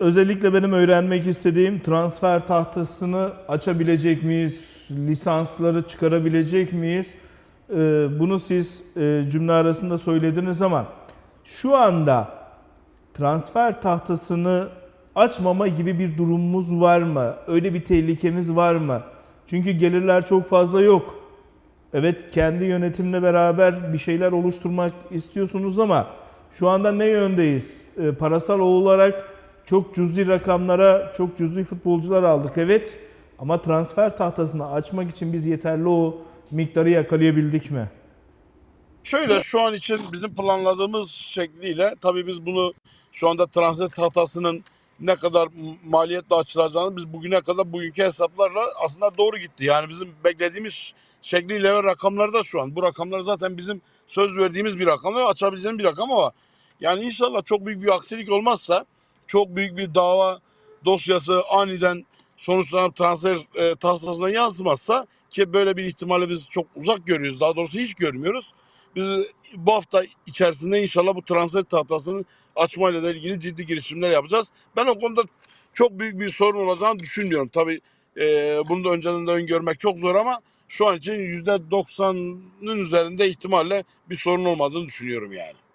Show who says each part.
Speaker 1: Özellikle benim öğrenmek istediğim transfer tahtasını açabilecek miyiz? Lisansları çıkarabilecek miyiz? Ee, Bunu siz e, cümle arasında söylediniz ama şu anda transfer tahtasını açmama gibi bir durumumuz var mı? Öyle bir tehlikemiz var mı? Çünkü gelirler çok fazla yok. Evet kendi yönetimle beraber bir şeyler oluşturmak istiyorsunuz ama şu anda ne yöndeyiz? Ee, parasal olarak çok cüzi rakamlara, çok cüzi futbolcular aldık evet. Ama transfer tahtasını açmak için biz yeterli o miktarı yakalayabildik mi?
Speaker 2: Şöyle şu an için bizim planladığımız şekliyle tabii biz bunu şu anda transfer tahtasının ne kadar maliyetle açılacağını biz bugüne kadar bugünkü hesaplarla aslında doğru gitti. Yani bizim beklediğimiz şekliyle ve rakamlarda şu an. Bu rakamlar zaten bizim söz verdiğimiz bir rakamlar açabileceğimiz bir rakam ama yani inşallah çok büyük bir aksilik olmazsa çok büyük bir dava dosyası aniden sonuçlanıp transfer e, tahtasına yansımazsa ki böyle bir ihtimali biz çok uzak görüyoruz. Daha doğrusu hiç görmüyoruz. Biz bu hafta içerisinde inşallah bu transfer tahtasını açmayla da ilgili ciddi girişimler yapacağız. Ben o konuda çok büyük bir sorun olacağını düşünmüyorum. Tabii e, bunu da önceden de öngörmek çok zor ama şu an için %90'ın üzerinde ihtimalle bir sorun olmadığını düşünüyorum yani.